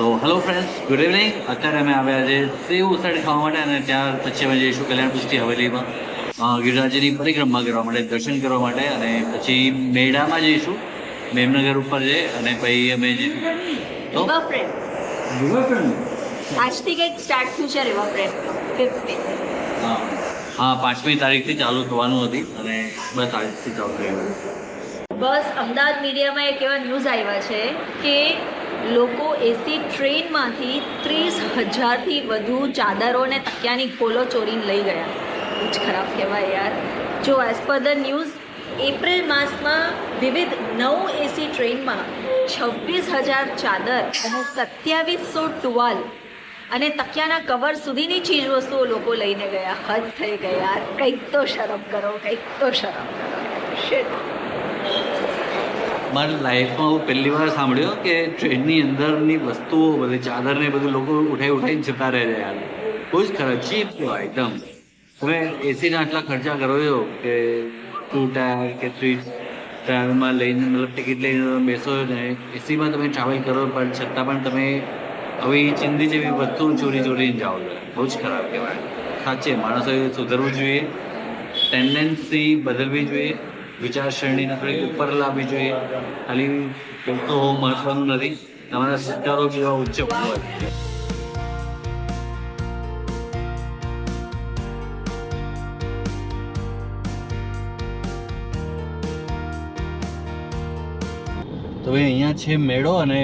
તો hello friends good evening અત્યારે અમે આવ્યા છે સેવ ઉસાડી ખાવા માટે અને ત્યાર પછી અમે જઈશું કલ્યાણ પુષ્ટિ હવેલીમાં ગિરિરાજની પરિક્રમા કરવા માટે દર્શન કરવા માટે અને પછી મેળામાં જઈશું. મેમનગર ઉપર જઈ અને પછી અમે તો? આજથી કંઈક સ્ટાર્ટ થયું છે હા. હા પાંચમી તારીખથી ચાલુ થવાનું હતી અને બસ આજથી ચાલુ થયું બસ અમદાવાદ મીડિયામાં એક એવા ન્યૂઝ આવ્યા છે કે લોકો એસી ટ્રેનમાંથી ત્રીસ હજારથી વધુ ચાદરો અને તકિયાની ખોલો ચોરીને લઈ ગયા. બહુ જ ખરાબ કહેવાય યાર. જો as per the news April માસમાં વિવિધ નવ એસી ટ્રેનમાં છવ્વીસ હજાર ચાદર અને સત્યાવીસો ટુવાલ અને તકિયાના કવર સુધીની ચીજ વસ્તુઓ લોકો લઈને ગયા. હદ થઈ ગયા કંઈક તો શરમ કરો, કંઈક તો શરમ કરો. શિટ મારી લાઈફમાં હું પહેલી વાર સાંભળ્યો કે ટ્રેનની અંદરની વસ્તુઓ, બધી ચાદર ને બધું લોકો ઉઠાઈ ઉઠાઈને જતા રહે છે યાર. બહુ જ ખરાબ, ચીપ કહેવાય એકદમ. તમે એસીના આટલા ખર્ચા કરો છો કે ટુ ટાયર કે થ્રી ટાયરમાં લઈને, મતલબ ટિકિટ લઈને બેસો છો ને એસીમાં તમે ટ્રાવેલ કરો, પણ છતાં પણ તમે આવી ચિંદી જેવી વસ્તુઓ ચોરી ચોરીને જાઓ છો. બહુ જ ખરાબ કહેવાય. સાચે, માણસોએ સુધરવું જોઈએ ટેન્ડન્સી બદલવી જોઈએ. વિચારસરણીને થોડીક ઉપર લાવવી જોઈએ. ખાલી હોવું મહત્વનું નથી. તમારા સિદ્ધારો જેવા ઉચ્ચ હોય? તો ભાઈ, અહીંયા છે મેળો અને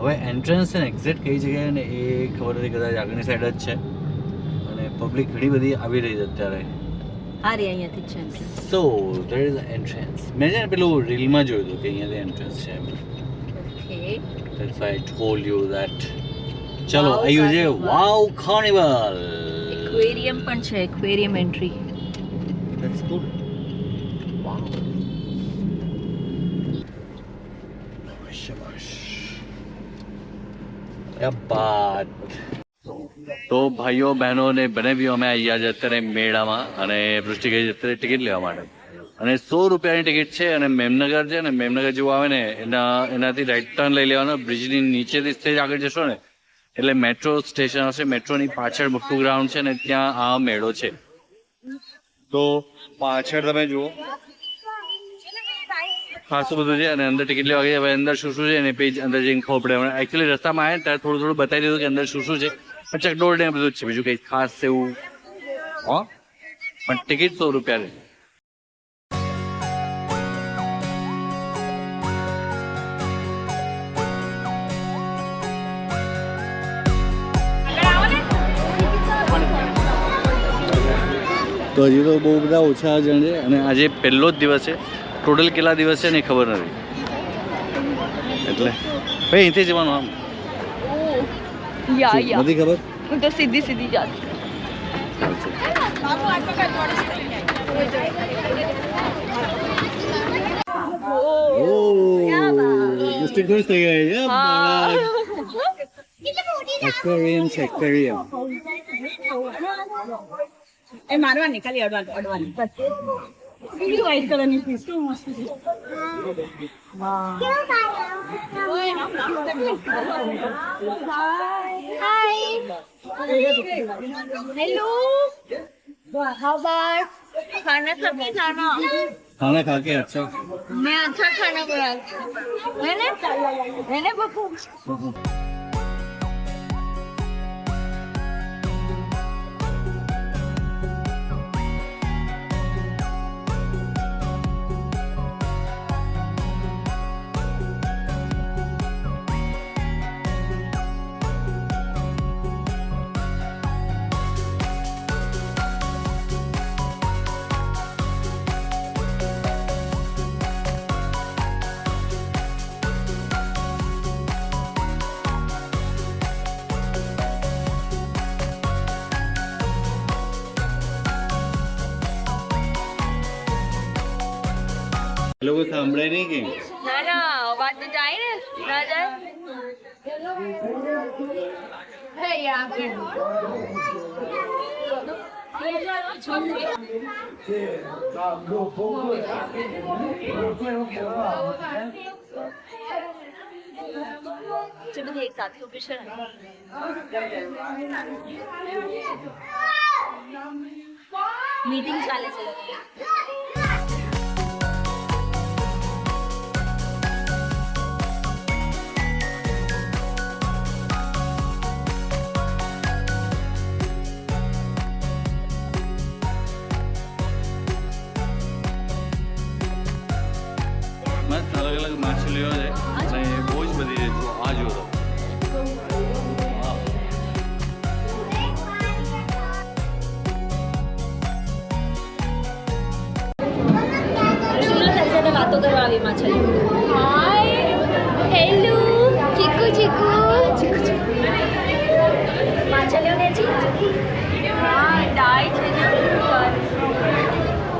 હવે એન્ટ્રન્સ અને એક્ઝિટ કઈ જગ્યાએ ને એ ખબર નથી, કદાચ આગળની સાઈડ જ છે. અને પબ્લિક ઘણી બધી આવી રહી છે અત્યારે. So there is an entrance. Imagine below Rilma Jojo, the entrance chamber. Okay. That's why I told you that. Chalo, wow, you carnival. wow carnival! Aquarium punch, aquarium entry. That's good. Wow. Shabash. Yeah, but. તો ભાઈઓ, બહેનો ને બી અમે આવી ગયા અત્યારે મેળામાં અને પૃષ્ટિ અત્યારે ટિકિટ લેવા માટે. અને સો રૂપિયાની ટિકિટ છે અને મેમનગર છે ને મેમનગર જેવું આવે ને, એના, એનાથી રાઈટ ટર્ન લઈ લેવાનો. બ્રિજની નીચેથી સ્ટેજ આગળ જશો ને, એટલે મેટ્રો સ્ટેશન હશે. મેટ્રોની પાછળ મોટું ગ્રાઉન્ડ છે ને, ત્યાં આ મેળો છે. તો પાછળ તમે જુઓ. ખાસું બધું છે અને અંદર ટિકિટ લેવા ગઈ હવે અંદર શું શું છે ને પેજ અંદર જઈને ખબર પડે. એકચ્યુઅલી રસ્તામાં આવે ત્યારે થોડું થોડું બતાવી દીધું કે અંદર શું શું છે. પણ ચકડોળ ને બધું છે. બીજું કંઈ ખાસ એવું? હો? પણ ટિકિટ સો રૂપિયા રહે તો હજી તો બહુ બધા ઓછા જણ છે અને આજે પહેલો જ દિવસ છે. ટોટલ કેટલા દિવસ છે ને ખબર નથી. એટલે ભાઈ અહીંથી જવાનું આમ. યા યા નથી ખબર? હું તો સીધી સીધી જાત એક્વેરિયમ છે. એક્વેરિયમ એ મારવાની ખાલી અડવાની અડવાની. ఇది వైట్ కలర్ ని తీసుకో మస్తు హాయ్ हेलो खाना खा के जाना खाना खा के अच्छा मैं अच्छा खाना बना मैंने मैंने बकू લોકો સાંભળે નહીં કે ના ના અવાજ તો જાય ને ના જાય હે યાર જે બધી એક સાથે ઊભી છે ને મીટિંગ ચાલે છે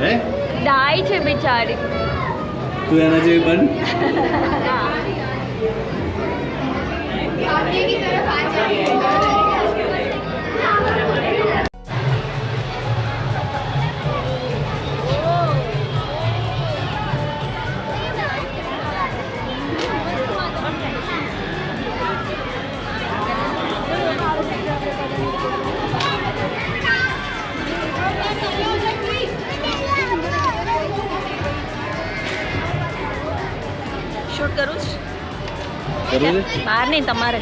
હે? ડાય છે બિચારી. તું એના જેવી બન? શૂટ કરું છું. બહાર નહીં તમારે.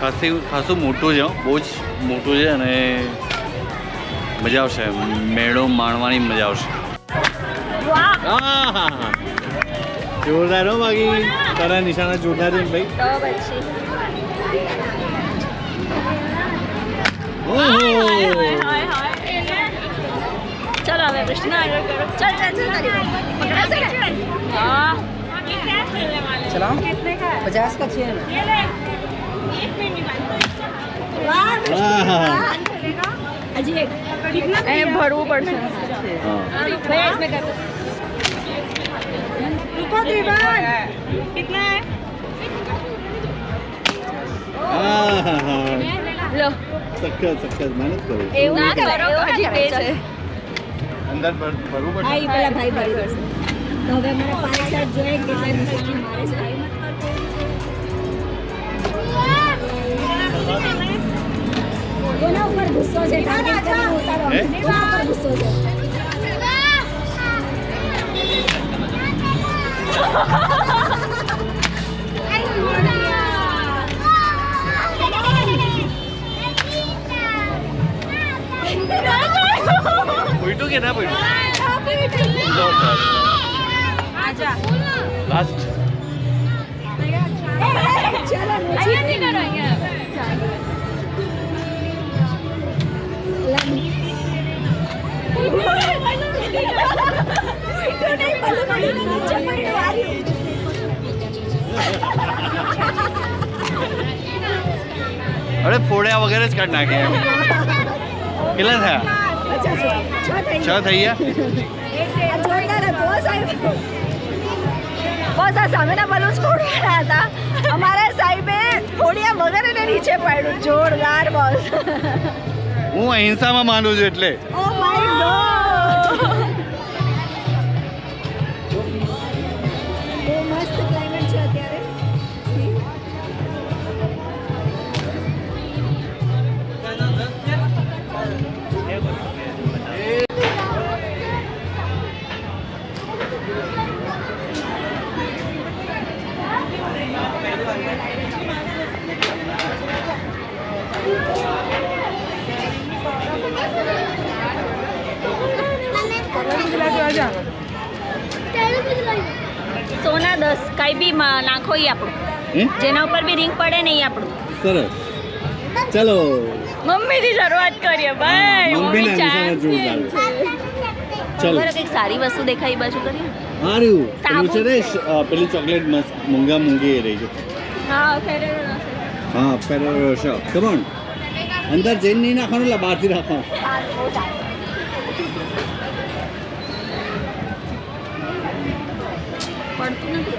ખાસી ખાસું મોટું છે હો. બહુ જ મોટું છે અને મજા આવશે. મેળો માણવાની મજા આવશે. જોરદાર હો બાકી. તારા નિશાના જોરદાર છે ભાઈ. તો આગળ આવે કૃષ્ણ આગળ કરો चल चल चल पकड़ा से हाँ चलाओ कितने का पचास का छः अजीब भरવું પડશે भैया इसमें कर रुको दीवान कितना है लो સખત સખત મહેનત કરો એવું ના કરો હજી બે છે અંદર ભરવું હા ઈ પેલા ભાઈ ભરી દેશે તો હવે મને પાંચ સાત જોઈએ કેટલા નિશાની મારે છે કોના ઉપર ગુસ્સો છે ટાર્ગેટ કરીને ઉતારો હે? કોના ઉપર ગુસ્સો છે પૂછ્યું કે ના પૂછ્યું आजा। લાસ્ટ ચલો અહીંયાથી કરો અહીંયા અરે ફોડ્યા છ થઈ ગયા? બસ આ સામેના બલૂન્સ ફોડવાના હતા. અમારા સાહેબે ફોડિયા વગર એને નીચે પાડ્યું. જોરદાર બસ. હું અહિંસામાં માનું છું એટલે. ઓ માય ગોડ आजा સોના દસ કાંઈ બી નાખો એ આપણું. જેના ઉપર બી રિંગ પડે ને ઈ આપણું. સરસ. ચલો. મમ્મીથી શરૂઆત કરીએ ભાઈ. મમ્મી ચાલો. કંઈક સારી વસ્તુ દેખાય બાજુ કરીએ? પેલું. છે ને પેલી ચોકલેટ મસ્ત મૂંગા મૂંગી રહી છે. હા ફેરેરો હા ફેરરો શો કમોન અંદર જઈને નહીં નાખવાનું એટલે બહારથી રાખવાનું પડતું નથી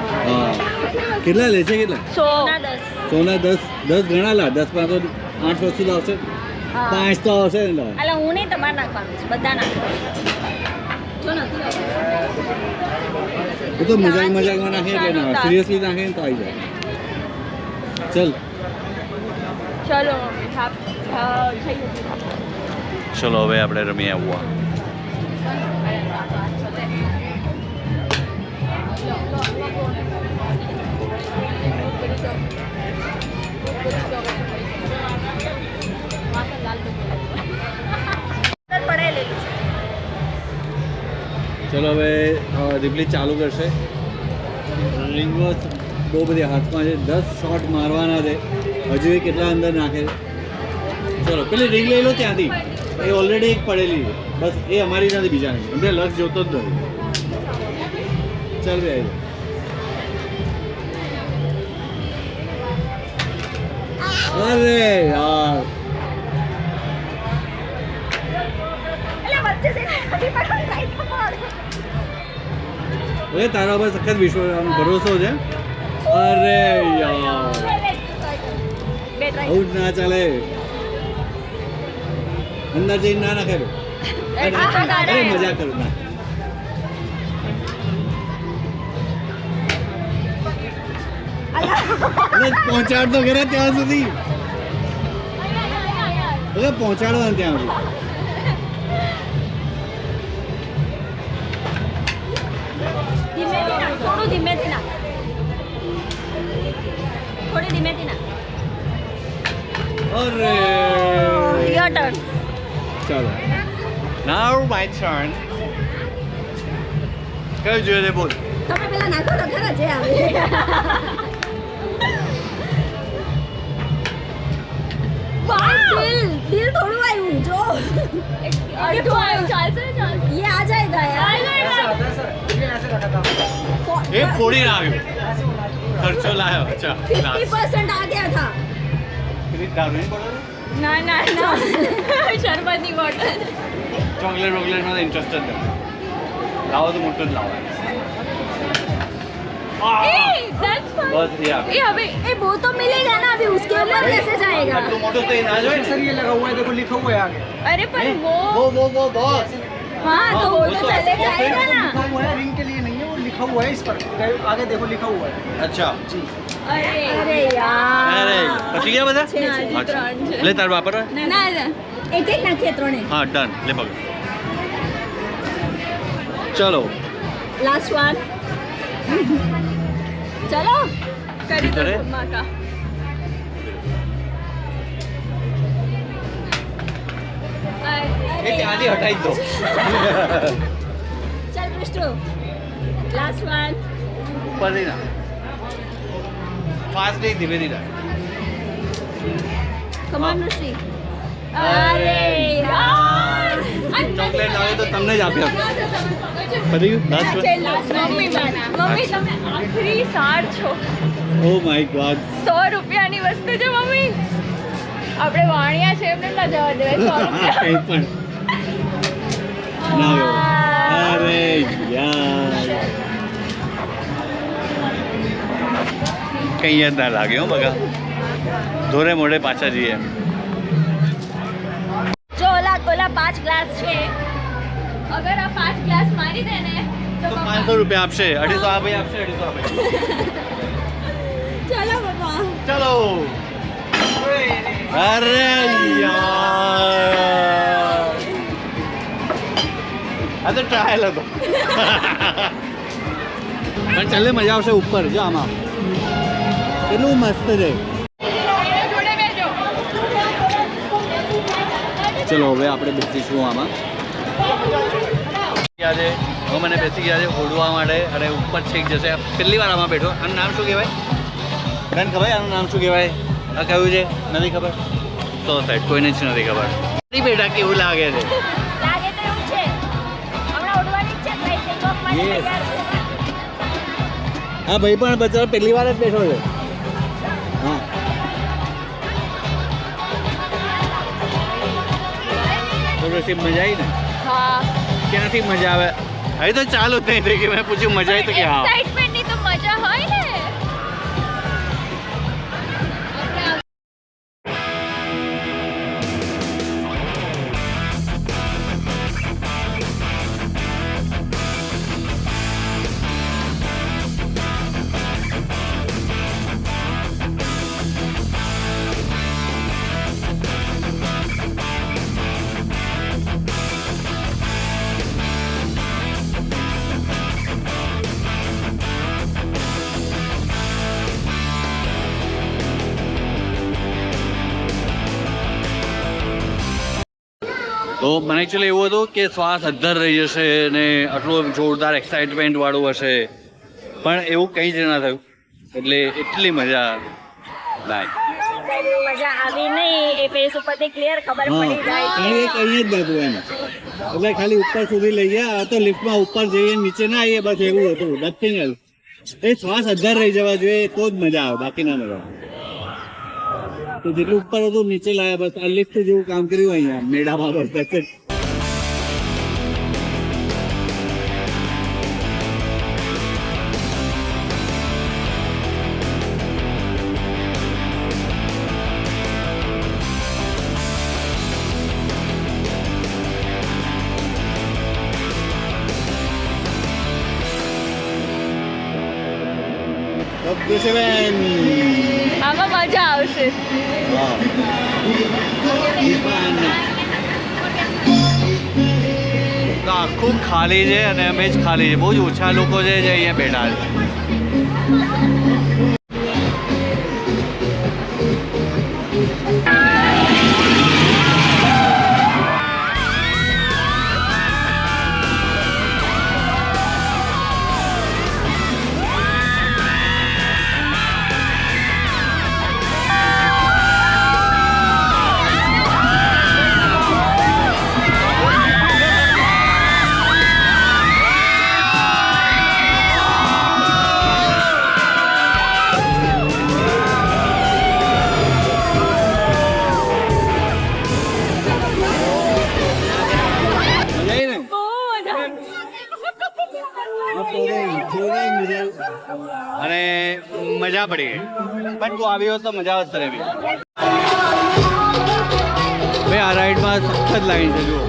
હા કેટલા લે છે કેટલા? સોના દસ. દસ. ગણા લા. દસ પાંચ તો આઠ વસ્તુ આવશે. પાંચ તો આવશે ને. અલા હું નહીં તમારે નાખવાનું છે. બધા નાખવાનું. એ તો મજાક મજાકમાં નાખે એટલે ના. સિરિયસલી નાખે ને તો આવી જાય. ચલ. ચલો. ચલો હવે આપણે રમીએ આવવા. ચલો હવે રિપ્લે ચાલુ કરશે. રિંગો બહુ બધી હાથમાં છે. દસ શોટ મારવાના છે. હજુ એ કેટલા અંદર નાખે ચલો, પેલી રિંગ લઈ લો ત્યાંથી. એ ઓલરેડી એક પડેલી બસ, એ અમારી નથી બીજાની. અમને લક્ષ જોતો જ નથી. ચાલ બે અરે યાર. હવે તારા પર સખત વિશ્વાસ આમ ભરોસો છે અરે યાર આવું ના ચાલે અંદર જઈને ના નાખે. અરે અરે. મજા કરું ના પહોંચાડ તો ઘરે ત્યાં સુધી. અરે પહોંચાડો ને ત્યાં સુધી. થોડું ધીમેથી નાખ. થોડી ધીમેથી નાખ. અરે. Your turn. ચાલો. નાવ માય ટર્ન કયું જોઈએ બોલ. તમે પેલા નાખો તો ખરા જે આવે. ये आ जाएगा यार। ये फोड़ी ना। आगे खर्चो लाया अच्छा 50% आ गया था। ना ना ना। शरबत नहीं बॉटल चॉकलेट वॉकलेटमध्ये इंटरेस्टेड लावा तर मोठंच लावा તો મોટો જ લાવો એ that's fine. બસ એ આપે એ હવે ए वो तो मिलेगा ना अभी उसके ऊपर कैसे जाएगा આટલું મોટું તો એ ના જોઈએ सर ये लगा हुआ है देखो लिखा हुआ है आगे અરે પણ वो वो वो वो बॉस हाँ तो वो वो तो तो चले ऐसे जाएगा ना लिखा हुआ है रिंग के लिए नहीं है वो लिखा हुआ है इस पर आगे देखो लिखा हुआ है અચ્છા અરે अरे यार અરે પછી ગયા બધા છે, હજી અચ્છા. ત્રણ છે. લે તાર વાપર ના ના એક એક નાખીએ ત્રણે હા ડન લે પકડ ચલો લાસ્ટ વન ચલો કરી દો કરે? ધમાકા એ ત્યાંથી હટાઈ દો ચાલ કૃષ્ણ લાસ્ટ વન ઉપરથી ના ફાસ્ટ નહીં ધીમે ધીમે કમાન શ્રી અરે યાર ચોકલેટ આવે તો તમને જ આપ્યો. પતી ગયું? લાસ્ટ મમ્મી મમ્મી તમે આખરી સાર છો. ઓ માય ગોડ સો રૂપિયાની વસ્તુ છે મમ્મી. આપણે વાણિયા છે એમને ના જવા દેવાય સો રૂપિયા. કંઈ પણ. ના અરે યાર. કઈ યાદ ના લાગે હો બગા. ધોરે મોઢે પાછા જઈએ પાંચ ગ્લાસ છે. અગર આ પાંચ ગ્લાસ મારી દે ને તો પાંચસો રૂપિયા આપશે અઢીસો આ ભાઈ આપશે અઢીસો આ ભાઈ ચલો બાબા ચલો. અરે યાર. આ તો ટ્રાયલ હતો. પણ ચાલે મજા આવશે ઉપર જો આમાં. કેટલું મસ્ત છે જોડે બેજો ચલો હવે આપણે બેસીશું આમાં. ગયા છે. હવે મને બેસી ગયા છે ઓઢવા માટે. અને ઉપર છેક જશે. પહેલી વાર આમાં બેઠો. આનું નામ શું કહેવાય? તને ખબર? આનું નામ શું કહેવાય? આ કયું છે? નથી ખબર. તો સાહેબ કોઈને જ નથી ખબર. બેટા કેવું લાગે છે. હા ભાઈ પણ બચારા પહેલી વાર જ બેઠો છે. હા. પછી મજા આવી ને હા. ક્યાંથી મજા આવે. હવે તો ચાલુ જ નહીં થઈ કે મેં પૂછ્યું મજા આવી તો કે હા. તો મને એકચ્યુઅલી એવું હતું કે શ્વાસ અદ્ધર રહી જશે અને આટલું જોરદાર એક્સાઇટમેન્ટ વાળું હશે. પણ એવું કંઈ જ ના થયું. એટલે એટલી મજા લાય મજા આવી નહીં. એ ફેસ ઉપરથી ક્લિયર ખબર હા. પડી જાય કારણ કે કંઈ જ નહોતું એમ. એટલે ખાલી ઉપર સુધી લઈ ગયા. આ તો લિફ્ટમાં ઉપર જઈએ નીચે ના આવીએ. બસ એવું હતું. નથિંગ એ શ્વાસ અદ્ધાર રહી જવા જોઈએ. તો જ મજા આવે. બાકી ના મજા આવે. તો જેટલું ઉપર હતું, નીચે લાયા બસ. આ લિફ્ટ જેવું કામ કર્યું અહીંયા, મેળામાં બસ આખું ખાલી છે અને અમે જ ખાલી છે. બહુ જ ઓછા લોકો છે જે અહીંયા બેઠા છે. મજા પડી. પણ તું આવી હોત તો મજા આવત તને બી ભાઈ, આ રાઈડમાં સખત લાઈન છે, જુઓ.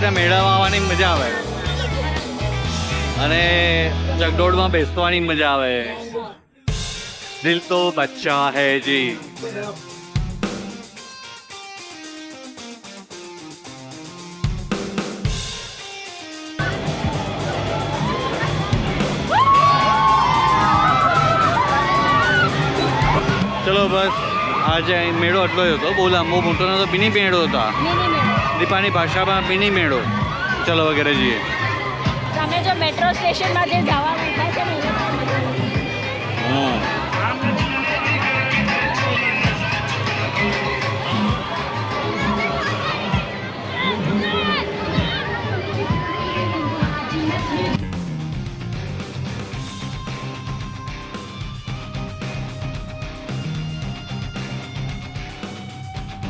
રીતે મેળામાં મજા આવે. અને ચકડોળમાં બેસવાની મજા આવે. દિલ તો બચ્ચા હે જી. ચલો બસ. આજે અહીં મેળો એટલો જ હતો. બહુ લાંબો મોટો નતો બિની મેળો હતો. દીપાની ભાષામાં મિની મેળો. ચલો વગેરે જઈએ. તમે જો મેટ્રો સ્ટેશનમાં જે જવા માંગતા છે ને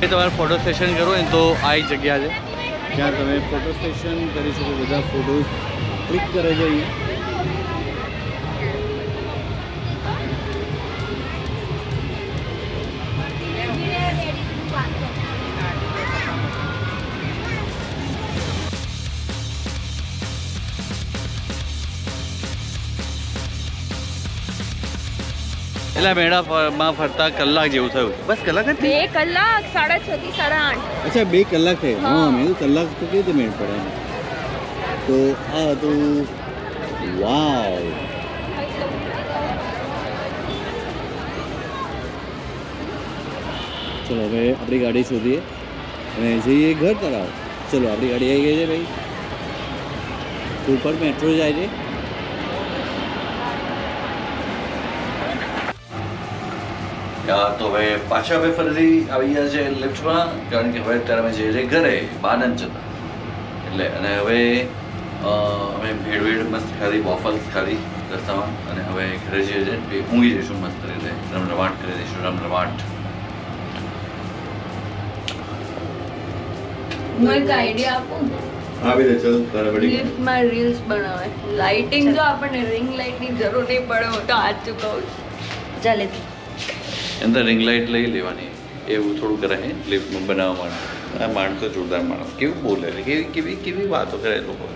તમારે ફોટો સેશન હોય ને તો આ એક જગ્યા છે. જ્યાં તમે ફોટો સેશન કરી શકો, બધા ફોટોઝ ક્લિક કરે છે અહીંયા. એટલે મેળામાં ફરતા કલાક જેવું થયું. બસ કલાક જ બે કલાક સાડા છ થી સાડા આઠ. અચ્છા બે કલાક થઈ હા. હા મેં કલાક તો કેવી રીતે મેળ પડે? તો આ હતું વાવ. ચલો હવે આપણી ગાડી શોધીએ. અને જઈએ ઘર તરાવ ચલો આપણી ગાડી આવી ગઈ છે ભાઈ. ઉપર મેટ્રો જાય છે. તો હવે પાછા હવે ફરીથી આવી ગયા છે લિફ્ટમાં કારણ કે હવે અત્યારે અમે જઈએ છીએ ઘરે બાનંદ જતા એટલે અને હવે અમે ભેળ ભેળ મસ્ત ખાધી બોફલ્સ ખાધી રસ્તામાં અને હવે ઘરે જઈએ છે ને ઊંઘી જઈશું મસ્ત રીતે. રમરવાટ કરી દઈશું રમરવાટ એક આઈડિયા આપું? આવી દે ચલ તારે બડી લિફ્ટમાં રીલ્સ બનાવે. લાઇટિંગ જો આપણને રિંગ લાઇટની જરૂર નહીં પડે હું તો હાથ ચૂકવું ચાલે અંદર રિંગ લાઇટ લઈ લેવાની. એવું થોડુંક રહે લિફ્ટમાં બનાવવા માટે. આ માણસો જોરદાર માણસ. કેવું બોલે કેવી કેવી કેવી વાતો કરે લોકો?